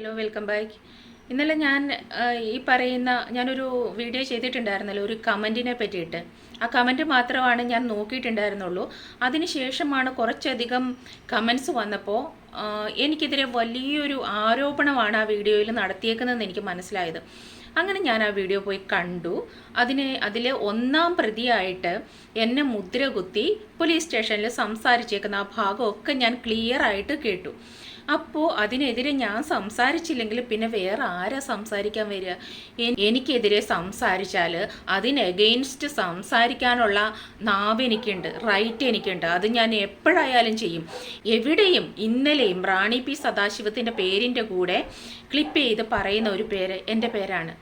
Hello welcome back ഇന്നലെ ഞാൻ ഈ പറയുന്ന ഞാനൊരു വീഡിയോ ചെയ്തിട്ടുണ്ടായിരുന്നല്ലോ ഒരു കമന്റിനെ പറ്റിയിട്ട്. ആ കമന്റ് മാത്രമാണ് ഞാൻ നോക്കിയിട്ടുണ്ടായിരുന്നുള്ളൂ. അതിനുശേഷമാണ് കുറച്ചധികം കമൻസ് വന്നപ്പോൾ എനിക്കെതിരെ വലിയൊരു ആരോപണമാണ് ആ വീഡിയോയിൽ നടത്തിയേക്കുന്നതെന്ന് എനിക്ക് മനസ്സിലായത്. അങ്ങനെ ഞാൻ ആ വീഡിയോ പോയി കണ്ടു. അതിന് അതിലെ ഒന്നാം പ്രതിയായിട്ട് എന്നെ മുദ്ര കുത്തി പോലീസ് സ്റ്റേഷനിൽ സംസാരിച്ചേക്കുന്ന ആ ഭാഗമൊക്കെ ഞാൻ ക്ലിയർ ആയിട്ട് കേട്ടു. അപ്പോൾ അതിനെതിരെ ഞാൻ സംസാരിച്ചില്ലെങ്കിൽ പിന്നെ വേറെ ആരാ സംസാരിക്കാൻ വരിക? എനിക്കെതിരെ സംസാരിച്ചാൽ അതിന് എഗെയിൻസ്റ്റ് സംസാരിക്കാനുള്ള നാവ് എനിക്കുണ്ട് റൈറ്റ് എനിക്കുണ്ട്. അത് ഞാൻ എപ്പോഴായാലും ചെയ്യും. എവിടെയും ഇന്നലെയും റാണി പി സദാശിവത്തിന്റെ പേരിന്റെ കൂടെ ക്ലിപ്പ് ചെയ്ത് പറയുന്ന ഒരു പേര് എന്റെ പേരാണ്.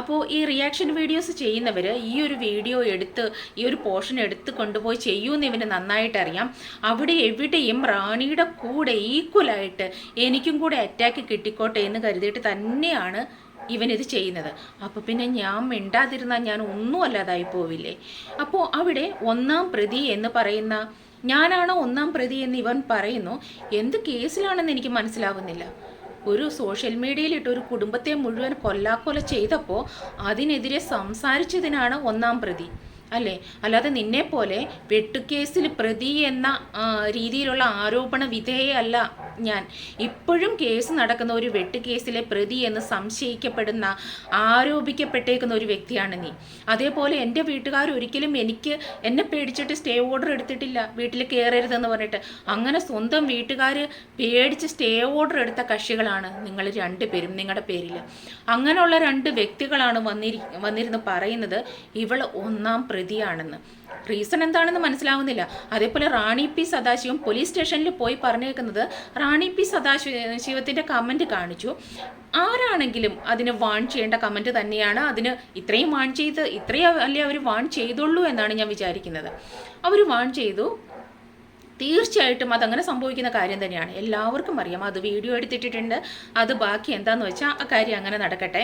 അപ്പോൾ ഈ റിയാക്ഷൻ വീഡിയോസ് ചെയ്യുന്നവർ ഈ ഒരു വീഡിയോ എടുത്ത് ഈ ഒരു പോർഷൻ എടുത്ത് കൊണ്ടുപോയി ചെയ്യുമെന്ന് ഇവന് നന്നായിട്ട് അറിയാം. അവിടെ എവിടെയും റാണിയുടെ കൂടെ ഈക്വലായിട്ട് എനിക്കും കൂടെ അറ്റാക്ക് കിട്ടിക്കോട്ടെ എന്ന് കരുതിയിട്ട് തന്നെയാണ് ഇവനിത് ചെയ്യുന്നത്. അപ്പോൾ പിന്നെ ഞാൻ മിണ്ടാതിരുന്നാൽ ഞാൻ ഒന്നും അല്ലാതായി പോവില്ലേ? അപ്പോൾ അവിടെ ഒന്നാം പ്രതി എന്ന് പറയുന്ന ഞാനാണോ ഒന്നാം പ്രതി എന്ന് ഇവൻ പറയുന്നു എന്ത് കേസിലാണെന്ന് എനിക്ക് മനസ്സിലാവുന്നില്ല. ഒരു സോഷ്യൽ മീഡിയയിലിട്ട് ഒരു കുടുംബത്തെ മുഴുവൻ കൊല്ലാക്കൊല ചെയ്തപ്പോൾ അതിനെതിരെ സംസാരിച്ചതിനാണ് ഒന്നാം പ്രതി. അല്ലേ? അല്ലാതെ നിന്നെ പോലെ വെട്ടുക്കേസിൽ പ്രതി എന്ന രീതിയിലുള്ള ആരോപണ വിധേയല്ല ഞാൻ. ഇപ്പോഴും കേസ് നടക്കുന്ന ഒരു വെട്ടുകേസിലെ പ്രതി എന്ന് സംശയിക്കപ്പെടുന്ന ആരോപിക്കപ്പെട്ടേക്കുന്ന ഒരു വ്യക്തിയാണ് നീ. അതേപോലെ എന്റെ വീട്ടുകാർ ഒരിക്കലും എനിക്ക് എന്നെ പേടിച്ചിട്ട് സ്റ്റേ ഓർഡർ എടുത്തിട്ടില്ല വീട്ടിൽ കയറരുതെന്ന് പറഞ്ഞിട്ട്. അങ്ങനെ സ്വന്തം വീട്ടുകാർ പേടിച്ച് സ്റ്റേ ഓർഡർ എടുത്ത കക്ഷികളാണ് നിങ്ങൾ രണ്ടുപേരും നിങ്ങളുടെ പേരിൽ അങ്ങനെയുള്ള രണ്ട് വ്യക്തികളാണ് വന്നിരി വന്നിരുന്ന് പറയുന്നത് ഇവൾ ഒന്നാം പ്രതിയാണെന്ന്. റീസൺ എന്താണെന്ന് മനസ്സിലാവുന്നില്ല. അതേപോലെ റാണി പി സദാശിവം പോലീസ് സ്റ്റേഷനിൽ പോയി പറഞ്ഞേക്കുന്നത് റാണി പി സദാശിവ ശിവത്തിന്റെ കമന്റ് കാണിച്ചു. ആരാണെങ്കിലും അതിന് വാൺ ചെയ്യേണ്ട കമന്റ് തന്നെയാണ് അതിന് ഇത്രയും വാൺ ചെയ്ത് ഇത്രയും അല്ലേ അവർ വാൺ ചെയ്തുള്ളൂ എന്നാണ് ഞാൻ വിചാരിക്കുന്നത്. അവർ വാൺ ചെയ്തു. തീർച്ചയായിട്ടും അതങ്ങനെ സംഭവിക്കുന്ന കാര്യം തന്നെയാണ്. എല്ലാവർക്കും അറിയാം. അത് വീഡിയോ എടുത്തിട്ടിട്ടുണ്ട്. അത് ബാക്കി എന്താന്ന് വെച്ചാൽ ആ കാര്യം അങ്ങനെ നടക്കട്ടെ.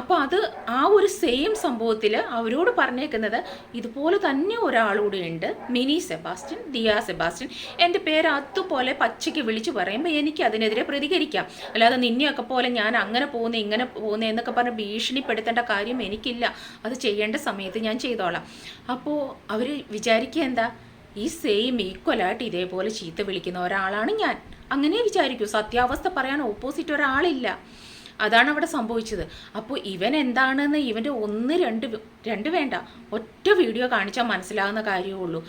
അപ്പോൾ അത് ആ ഒരു സെയിം സംഭവത്തിൽ അവരോട് പറഞ്ഞേക്കുന്നത് ഇതുപോലെ തന്നെ ഒരാളൂടെ ഉണ്ട്. Mini Sebastian Diya Sebastian. എന്റെ പേര് അതുപോലെ പച്ചയ്ക്ക് വിളിച്ചു പറയുമ്പോൾ എനിക്ക് അതിനെതിരെ പ്രതികരിക്കാം. അല്ലാതെ നിന്നെയൊക്കെ പോലെ ഞാൻ അങ്ങനെ പോകുന്നു ഇങ്ങനെ പോകുന്നു എന്നൊക്കെ പറഞ്ഞ് ഭീഷണിപ്പെടുത്തേണ്ട കാര്യം എനിക്കില്ല. അത് ചെയ്യേണ്ട സമയത്ത് ഞാൻ ചെയ്തോളാം. അപ്പോൾ അവർ വിചാരിക്കുക എന്താ? ഈ സെയിം ഈക്വലായിട്ട് ഇതേപോലെ ചീത്ത വിളിക്കുന്ന ഒരാളാണ് ഞാൻ. അങ്ങനെ വിചാരിക്കൂ. സത്യാവസ്ഥ പറയാൻ ഓപ്പോസിറ്റ് ഒരാളില്ല. അതാണ് അവിടെ സംഭവിച്ചത്. അപ്പോൾ ഇവൻ എന്താണെന്ന് ഇവന്റെ ഒന്ന് രണ്ട് രണ്ട് വേണ്ട. ഒറ്റ വീഡിയോ കാണിച്ചാൽ മനസ്സിലാകുന്ന കാര്യമേ ഉള്ളൂ.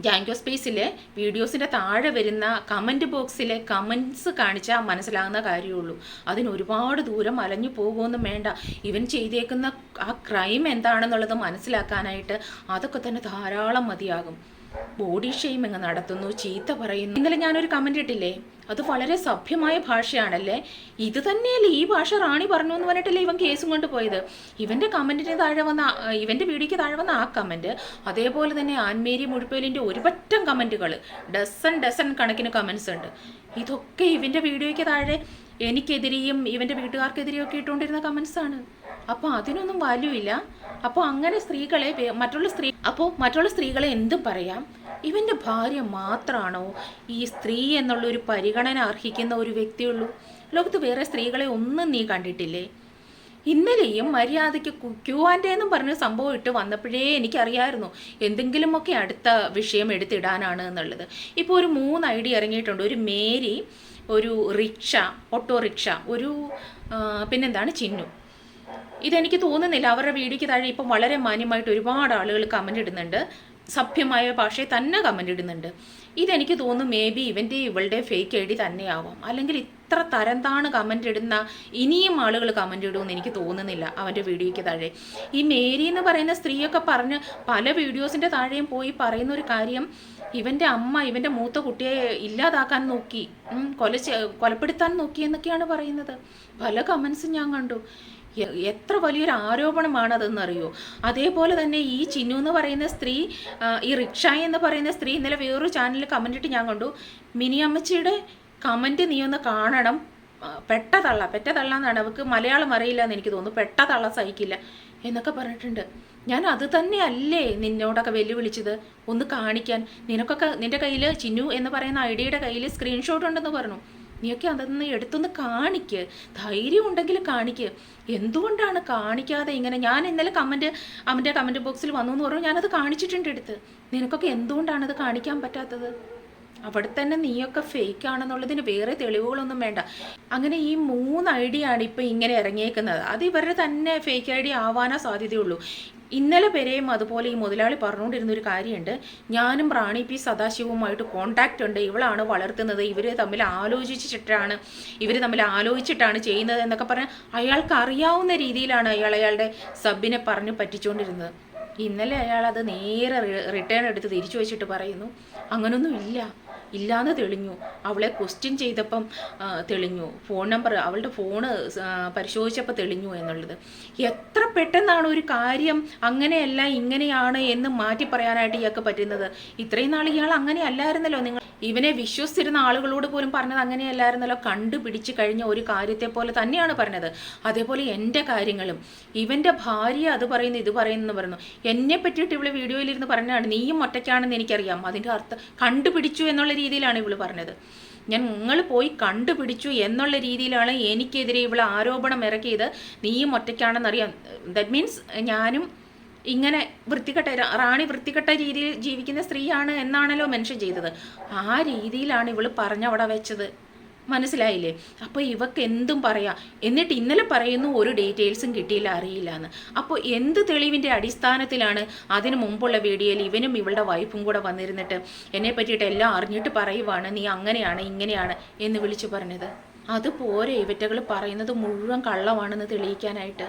ജാങ്കോ സ്പേസിലെ വീഡിയോസിന്റെ താഴെ വരുന്ന കമന്റ് ബോക്സിലെ കമൻസ് കാണിച്ചാൽ മനസ്സിലാകുന്ന കാര്യമുള്ളൂ അതിന് ഒരുപാട് ദൂരം അലഞ്ഞു പോകുമെന്നും വേണ്ട. ഇവൻ ചെയ്തേക്കുന്ന ആ ക്രൈം എന്താണെന്നുള്ളത് മനസ്സിലാക്കാനായിട്ട് അതൊക്കെ തന്നെ ധാരാളം മതിയാകും. ബോഡി ഷെയ്മിങ് നടത്തുന്നു ചീത്ത പറയുന്നു. ഇന്നലെ ഞാനൊരു കമന്റ് ഇട്ടില്ലേ? അത് വളരെ സഭ്യമായ ഭാഷയാണല്ലേ? ഇത് തന്നെയല്ലേ ഈ ഭാഷ റാണി പറഞ്ഞു എന്ന് പറഞ്ഞിട്ടല്ലേ ഇവൻ കേസും കൊണ്ട് പോയത് ഇവന്റെ കമന്റിന് താഴെ വന്ന ഇവന്റെ വീഡിയോയ്ക്ക് താഴെ വന്ന ആ കമന്റ് അതേപോലെ തന്നെ ആൻമേരി മുഴുപ്പേലിന്റെ ഒരുപറ്റം കമന്റുകൾ ഡസൺ ഡസൺ കണക്കിന് കമന്റ്സ് ഉണ്ട്. ഇതൊക്കെ ഇവന്റെ വീഡിയോയ്ക്ക് താഴെ എനിക്കെതിരെയും ഇവന്റെ വീട്ടുകാർക്കെതിരെയും ഒക്കെ ഇട്ടുകൊണ്ടിരുന്ന ആണ്. അപ്പോൾ അതിനൊന്നും വാല്യൂ ഇല്ല. അപ്പോൾ അങ്ങനെ സ്ത്രീകളെ മറ്റുള്ള സ്ത്രീ അപ്പോൾ മറ്റുള്ള സ്ത്രീകളെ എന്തും പറയാം? ഇവന്റെ ഭാര്യ മാത്രമാണോ ഈ സ്ത്രീ എന്നുള്ള ഒരു പരിഗണന അർഹിക്കുന്ന ഒരു വ്യക്തിയുള്ളൂ. ലോകത്ത് വേറെ സ്ത്രീകളെ ഒന്നും നീ കണ്ടിട്ടില്ലേ? ഇന്നലെയും മര്യാദയ്ക്ക് ക്യൂ എന്നും പറഞ്ഞ സംഭവം ഇട്ട് വന്നപ്പോഴേ എനിക്കറിയായിരുന്നു എന്തെങ്കിലുമൊക്കെ അടുത്ത വിഷയം എടുത്തിടാനാണ് എന്നുള്ളത്. ഇപ്പോൾ ഒരു മൂന്ന് ഐഡിയ ഇറങ്ങിയിട്ടുണ്ട്. ഒരു മേരി ഒരു റിക്ഷ ഓട്ടോറിക്ഷ ഒരു പിന്നെന്താണ് ചിന്നു. ഇതെനിക്ക് തോന്നുന്നില്ല അവരുടെ വീടിക്ക് താഴെ ഇപ്പം വളരെ മാന്യമായിട്ട് ഒരുപാട് ആളുകൾ കമന്റ് ഇടുന്നുണ്ട്. സഭ്യമായ ഭാഷയെ തന്നെ കമന്റ് ഇടുന്നുണ്ട്. ഇതെനിക്ക് തോന്നുന്നു മേ ബി ഇവന്റെ ഇവളുടെ ഫേക്ക് ഐ ഡി തന്നെയാവാം. അല്ലെങ്കിൽ ഇത്ര തരംതാണ് കമന്റ് ഇടുന്ന ഇനിയും ആളുകൾ കമന്റ് ഇടുമെന്ന് എനിക്ക് തോന്നുന്നില്ല അവന്റെ വീഡിയോയ്ക്ക് താഴെ. ഈ മേരി എന്ന് പറയുന്ന സ്ത്രീയൊക്കെ പറഞ്ഞ് പല വീഡിയോസിന്റെ താഴെയും പോയി പറയുന്ന ഒരു കാര്യം ഇവന്റെ അമ്മ ഇവന്റെ മൂത്ത കുട്ടിയെ ഇല്ലാതാക്കാൻ നോക്കി. കൊല കൊലപ്പെടുത്താൻ നോക്കി എന്നൊക്കെയാണ് പറയുന്നത്. പല കമൻസും ഞാൻ കണ്ടു. എത്ര വലിയൊരു ആരോപണമാണതെന്നറിയോ? അതേപോലെ തന്നെ ഈ ചിന്നു എന്ന് പറയുന്ന സ്ത്രീ ഈ റിക്ഷ എന്ന് പറയുന്ന സ്ത്രീ ഇന്നലെ വേറൊരു ചാനലിൽ കമന്റ് ഇട്ട് ഞാൻ കണ്ടു. മിനി അമ്മച്ചിയുടെ കമന്റ് നീ ഒന്ന് കാണണം. പെട്ട തള്ള പെറ്റ തള്ള എന്നാണ് അവൾക്ക് മലയാളം അറിയില്ല എന്ന് എനിക്ക് തോന്നുന്നു. പെട്ട തള്ള സഹിക്കില്ല എന്നൊക്കെ പറഞ്ഞിട്ടുണ്ട്. ഞാൻ അത് തന്നെയല്ലേ നിന്നോടൊക്കെ വെല്ലുവിളിച്ചത്? ഒന്ന് കാണിക്കാൻ. നിനക്കൊക്കെ നിന്റെ കയ്യിൽ ചിന്നു എന്ന് പറയുന്ന ഐഡിയയുടെ കയ്യിൽ സ്ക്രീൻഷോട്ട് ഉണ്ടെന്ന് പറഞ്ഞു. നീയൊക്കെ അതൊന്ന് എടുത്തൊന്ന് കാണിക്ക്. ധൈര്യം ഉണ്ടെങ്കിൽ കാണിക്ക്. എന്തുകൊണ്ടാണ് കാണിക്കാതെ ഇങ്ങനെ? ഞാൻ ഇന്നലെ കമന്റ് അവന്റെ കമന്റ് ബോക്സിൽ വന്നു എന്ന് പറഞ്ഞു. ഞാനത് കാണിച്ചിട്ടുണ്ട് എടുത്ത്. നിനക്കൊക്കെ എന്തുകൊണ്ടാണ് അത് കാണിക്കാൻ പറ്റാത്തത്? അവിടെ തന്നെ നീയൊക്കെ ഫേക്ക് ആണെന്നുള്ളതിന് വേറെ തെളിവുകളൊന്നും വേണ്ട. അങ്ങനെ ഈ മൂന്ന് ഐഡിയ ആണ് ഇപ്പം ഇങ്ങനെ ഇറങ്ങിയേക്കുന്നത്. അത് ഇവരുടെ തന്നെ ഫേക്ക് ഐ ഡി ആവാനാ സാധ്യതയുള്ളൂ. ഇന്നലെ വരെയും അതുപോലെ ഈ മുതലാളി പറഞ്ഞുകൊണ്ടിരുന്ന ഒരു കാര്യമുണ്ട്. ഞാനും റാണി പി സദാശിവുമായിട്ട് കോണ്ടാക്റ്റ് ഉണ്ട്. ഇവളാണ് വളർത്തുന്നത്. ഇവർ തമ്മിൽ ആലോചിച്ചിട്ടാണ് ഇവർ തമ്മിൽ ആലോചിച്ചിട്ടാണ് ചെയ്യുന്നത് എന്നൊക്കെ പറഞ്ഞാൽ അയാൾക്ക് അറിയാവുന്ന രീതിയിലാണ് അയാൾ അയാളുടെ സബിനെ പറഞ്ഞ് പറ്റിച്ചുകൊണ്ടിരുന്നത് ഇന്നലെ അയാൾ അത് നേരെ റിട്ടേൺ എടുത്ത് തിരിച്ചു വെച്ചിട്ട് പറയുന്നു. അങ്ങനൊന്നും ഇല്ല ഇല്ലാന്ന് തെളിഞ്ഞു. അവളെ ക്വസ്റ്റ്യൻ ചെയ്തപ്പം തെളിഞ്ഞു. ഫോൺ നമ്പർ അവളുടെ ഫോണ് പരിശോധിച്ചപ്പോൾ തെളിഞ്ഞു എന്നുള്ളത്. എത്ര പെട്ടെന്നാണ് ഒരു കാര്യം അങ്ങനെയല്ല ഇങ്ങനെയാണ് എന്ന് മാറ്റി പറയാനായിട്ട് ഇയാൾക്ക് പറ്റുന്നത്? ഇത്രയും നാൾ ഇയാൾ അങ്ങനെ അല്ലായിരുന്നല്ലോ. നിങ്ങൾ ഇവനെ വിശ്വസിച്ചിരുന്ന ആളുകളോട് പോലും പറഞ്ഞത് അങ്ങനെയല്ലായിരുന്നല്ലോ. കണ്ടുപിടിച്ച് കഴിഞ്ഞ ഒരു കാര്യത്തെ പോലെ തന്നെയാണ് പറഞ്ഞത്. അതേപോലെ എന്റെ കാര്യങ്ങളും. ഇവന്റെ ഭാര്യ അത് പറയുന്നു ഇത് പറയുന്നു പറയുന്നു. എന്നെ പറ്റിയിട്ട് ഇവിടെ വീഡിയോയിലിരുന്ന് പറഞ്ഞാണ് നീയും ഒറ്റയ്ക്കാണെന്ന് എനിക്കറിയാം. അതിന്റെ അർത്ഥം കണ്ടുപിടിച്ചു എന്നുള്ള രീതിയിലാണ് ഇവൾ പറഞ്ഞത്. ഞാൻ നിങ്ങൾ പോയി കണ്ടുപിടിച്ചു എന്നുള്ള രീതിയിലാണ് എനിക്കെതിരെ ഇവൾ ആരോപണം ഇറക്കിയത്. നീയും ഒറ്റയ്ക്കാണെന്നറിയാം. ദാറ്റ് മീൻസ് ഞാനും ഇങ്ങനെ വൃത്തികെട്ട റാണി വൃത്തികെട്ട രീതിയിൽ ജീവിക്കുന്ന സ്ത്രീയാണ് എന്നാണല്ലോ മെൻഷൻ ചെയ്തത്. ആ രീതിയിലാണ് ഇവൾ പറഞ്ഞവിടെ വെച്ചത്. മനസ്സിലായില്ലേ? അപ്പോൾ ഇവക്ക് എന്തും പറയാം. എന്നിട്ട് ഇന്നലെ പറയുന്നു ഒരു ഡീറ്റെയിൽസും കിട്ടിയില്ല അറിയില്ല എന്ന് അപ്പോൾ എന്ത് തെളിവിന്റെ അടിസ്ഥാനത്തിലാണ് അതിന് മുമ്പുള്ള വീഡിയോയിൽ ഇവനും ഇവളുടെ വൈഫും കൂടെ വന്നിരുന്നിട്ട് എന്നെ പറ്റിയിട്ട് എല്ലാം അറിഞ്ഞിട്ട് പറയുവാണ് നീ അങ്ങനെയാണ് ഇങ്ങനെയാണ് എന്ന് വിളിച്ചു പറഞ്ഞത്? അതുപോരെ ഇവറ്റകൾ പറയുന്നത് മുഴുവൻ കള്ളമാണെന്ന് തെളിയിക്കാനായിട്ട്.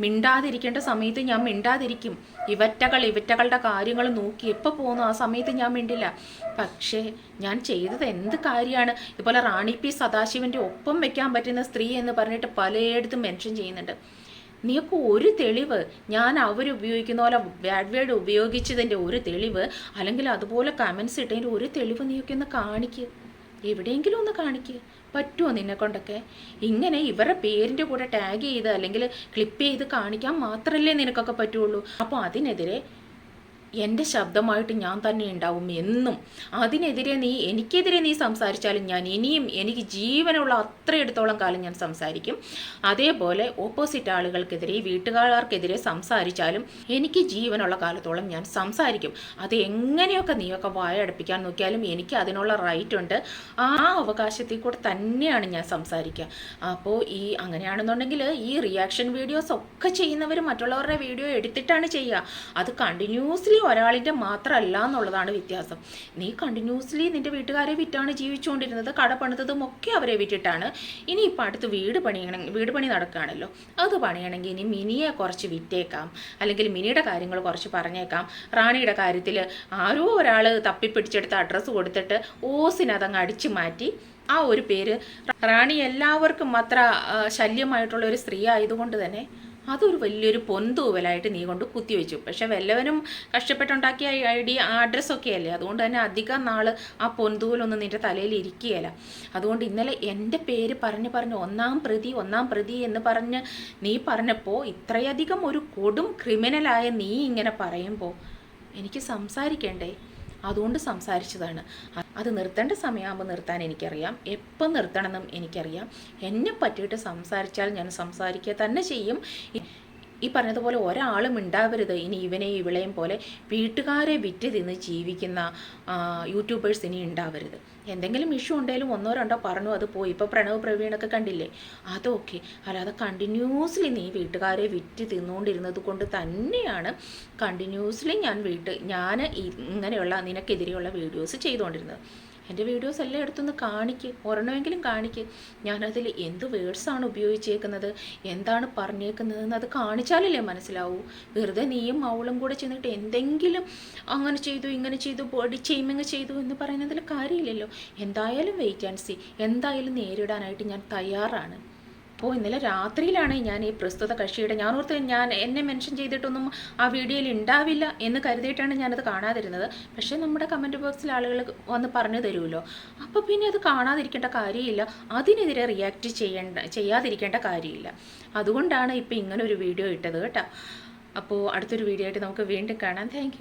മിണ്ടാതിരിക്കേണ്ട സമയത്ത് ഞാൻ മിണ്ടാതിരിക്കും. ഇവറ്റകൾ ഇവറ്റകളുടെ കാര്യങ്ങൾ നോക്കി എപ്പോൾ പോകുന്നു? ആ സമയത്ത് ഞാൻ മിണ്ടില്ല. പക്ഷേ ഞാൻ ചെയ്തത് എന്ത് കാര്യമാണ്? ഇതുപോലെ റാണി പി സദാശിവന്റെ ഒപ്പം വെക്കാൻ പറ്റുന്ന സ്ത്രീ എന്ന് പറഞ്ഞിട്ട് പലയിടത്തും മെൻഷൻ ചെയ്യുന്നുണ്ട്. നീയൊക്കെ ഒരു തെളിവ്? ഞാൻ അവർ ഉപയോഗിക്കുന്ന പോലെ ബാഡ് വേർഡ് ഉപയോഗിച്ചതിന്റെ ഒരു തെളിവ്? അല്ലെങ്കിൽ അതുപോലെ കമൻസ് ഇട്ടതിന്റെ ഒരു തെളിവ് നീയൊക്കെ ഒന്ന് കാണിക്കുക എവിടെയെങ്കിലും ഒന്ന് കാണിക്കുക പറ്റുമോ നിന്നെ കൊണ്ടൊക്കെ? ഇങ്ങനെ ഇവരുടെ പേരിന്റെ കൂടെ ടാഗ് ചെയ്ത് അല്ലെങ്കിൽ ക്ലിപ്പ് ചെയ്ത് കാണിക്കാൻ മാത്രമല്ലേ നിനക്കൊക്കെ പറ്റുള്ളൂ. അപ്പോൾ അതിനെതിരെ എന്റെ ശബ്ദമായിട്ട് ഞാൻ തന്നെ ഉണ്ടാവും എന്നും. അതിനെതിരെ നീ എനിക്കെതിരെ നീ സംസാരിച്ചാലും ഞാൻ ഇനിയും എനിക്ക് ജീവനുള്ള അത്രയെടുത്തോളം കാലം ഞാൻ സംസാരിക്കും. അതേപോലെ ഓപ്പോസിറ്റ് ആളുകൾക്കെതിരെ വീട്ടുകാർക്കെതിരെ സംസാരിച്ചാലും എനിക്ക് ജീവനുള്ള കാലത്തോളം ഞാൻ സംസാരിക്കും. അത് എങ്ങനെയൊക്കെ നീയൊക്കെ വായടപ്പിക്കാൻ നോക്കിയാലും എനിക്ക് അതിനുള്ള റൈറ്റ് ഉണ്ട്. ആ അവകാശത്തിൽ കൂടെ തന്നെയാണ് ഞാൻ സംസാരിക്കുക. അപ്പോൾ ഈ അങ്ങനെയാണെന്നുണ്ടെങ്കിൽ ഈ റിയാക്ഷൻ വീഡിയോസ് ഒക്കെ ചെയ്യുന്നവർ മറ്റുള്ളവരുടെ വീഡിയോ എടുത്തിട്ടാണ് ചെയ്യുക. അത് കണ്ടിന്യൂസ്ലി ഒരാളിന്റെ മാത്രമല്ല എന്നുള്ളതാണ് വ്യത്യാസം. നീ കണ്ടിന്യൂസ്ലി നിന്റെ വീട്ടുകാരെ വിറ്റാണ് ജീവിച്ചുകൊണ്ടിരുന്നത് കട പണിതതും ഒക്കെ അവരെ വിറ്റിട്ടാണ്. ഇനി ഇപ്പം അടുത്ത് വീട് പണിയണ വീട് പണി നടക്കുകയാണല്ലോ. അത് പണിയണമെങ്കിൽ ഇനി മിനിയെ കുറച്ച് വിറ്റേക്കാം. അല്ലെങ്കിൽ മിനിയുടെ കാര്യങ്ങൾ കുറച്ച് പറഞ്ഞേക്കാം. റാണിയുടെ കാര്യത്തിൽ ആരോ ഒരാൾ തപ്പിപ്പിടിച്ചെടുത്ത അഡ്രസ്സ് കൊടുത്തിട്ട് ഓസിനതങ്ങ് അടിച്ചു മാറ്റി. ആ ഒരു പേര് റാണി എല്ലാവർക്കും അത്ര ശല്യമായിട്ടുള്ള ഒരു സ്ത്രീ ആയതുകൊണ്ട് തന്നെ അതൊരു വലിയൊരു പൊന്തൂവലായിട്ട് നീ കൊണ്ട് കുത്തിവെച്ചു പക്ഷെ വല്ലവനും കഷ്ടപ്പെട്ടുണ്ടാക്കിയ ഐ ഡി അഡ്രസ്സൊക്കെ അല്ലേ അതുകൊണ്ട് തന്നെ അധികം നാൾ ആ പൊന്തൂവലൊന്നും നിന്റെ തലയിൽ ഇരിക്കുകയല്ല. അതുകൊണ്ട് ഇന്നലെ എന്റെ പേര് പറഞ്ഞ് പറഞ്ഞ് ഒന്നാം പ്രതി ഒന്നാം പ്രതി എന്ന് പറഞ്ഞ് നീ പറഞ്ഞപ്പോൾ ഇത്രയധികം ഒരു കൊടും ക്രിമിനലായ നീ ഇങ്ങനെ പറയുമ്പോൾ എനിക്ക് സംസാരിക്കണ്ടേ? അതുകൊണ്ട് സംസാരിച്ചതാണ്. അത് നിർത്തേണ്ട സമയമാകുമ്പോൾ നിർത്താൻ എനിക്കറിയാം. എപ്പം നിർത്തണമെന്നും എനിക്കറിയാം. എന്നെ പറ്റിയിട്ട് സംസാരിച്ചാൽ ഞാൻ സംസാരിക്കുക തന്നെ ചെയ്യും. ഈ പറഞ്ഞതുപോലെ ഒരാളും ഉണ്ടാവരുത് ഇനി ഇവനെയും ഇവളെയും പോലെ വീട്ടുകാരെ വിറ്റ് തിന്ന് ജീവിക്കുന്ന യൂട്യൂബേഴ്സ് ഇനി ഉണ്ടാവരുത് എന്തെങ്കിലും ഇഷ്യൂ ഉണ്ടെങ്കിലും ഒന്നോ രണ്ടോ പറഞ്ഞു അത് പോയി. ഇപ്പോൾ പ്രണവ് പ്രവീണൊക്കെ കണ്ടില്ലേ? അതൊക്കെ അല്ലാതെ കണ്ടിന്യൂസ്ലി നീ വീട്ടുകാരെ വിറ്റ് തിന്നുകൊണ്ടിരുന്നത് കൊണ്ട് തന്നെയാണ് കണ്ടിന്യൂസ്ലി ഞാൻ വീട്ട് ഞാൻ ഇങ്ങനെയുള്ള നിനക്കെതിരെയുള്ള വീഡിയോസ് ചെയ്തുകൊണ്ടിരുന്നത് എന്റെ വീഡിയോസ് എല്ലാം എടുത്തൊന്ന് കാണിക്ക് ഒരെണ്ണമെങ്കിലും കാണിക്ക്. ഞാനതിൽ എന്ത് വേർഡ്സാണ് ഉപയോഗിച്ചേക്കുന്നത് എന്താണ് പറഞ്ഞേക്കുന്നതെന്ന് അത് കാണിച്ചാലല്ലേ മനസ്സിലാവൂ. വെറുതെ നീയും അവളും കൂടെ ചെന്നിട്ട് എന്തെങ്കിലും അങ്ങനെ ചെയ്തു ഇങ്ങനെ ചെയ്തു ബോഡി ചെയ്മിങ് ചെയ്തു എന്ന് പറയുന്നതിൽ കാര്യമില്ലല്ലോ. എന്തായാലും വെയിറ്റ് ആൻഡ് സി എന്തായാലും നേരിടാനായിട്ട് ഞാൻ തയ്യാറാണ്. അപ്പോൾ ഇന്നലെ രാത്രിയിലാണ് ഞാൻ ഈ പ്രസ്തുത കക്ഷിയുടെ ഞാൻ ഓർത്ത് ഞാൻ എന്നെ മെൻഷൻ ചെയ്തിട്ടൊന്നും ആ വീഡിയോയിൽ ഉണ്ടാവില്ല എന്ന് കരുതിയിട്ടാണ് ഞാനത് കാണാതിരുന്നത്. പക്ഷേ നമ്മുടെ കമന്റ് ബോക്സിൽ ആളുകൾ വന്ന് പറഞ്ഞു തരുമല്ലോ. അപ്പോൾ പിന്നെ അത് കാണാതിരിക്കേണ്ട കാര്യമില്ല. അതിനെതിരെ റിയാക്റ്റ് ചെയ്യേണ്ട ചെയ്യാതിരിക്കേണ്ട കാര്യമില്ല. അതുകൊണ്ടാണ് ഇപ്പോൾ ഇങ്ങനെ ഒരു വീഡിയോ ഇട്ടത് കേട്ടോ. അപ്പോൾ അടുത്തൊരു വീഡിയോ ആയിട്ട് നമുക്ക് വീണ്ടും കാണാം. താങ്ക്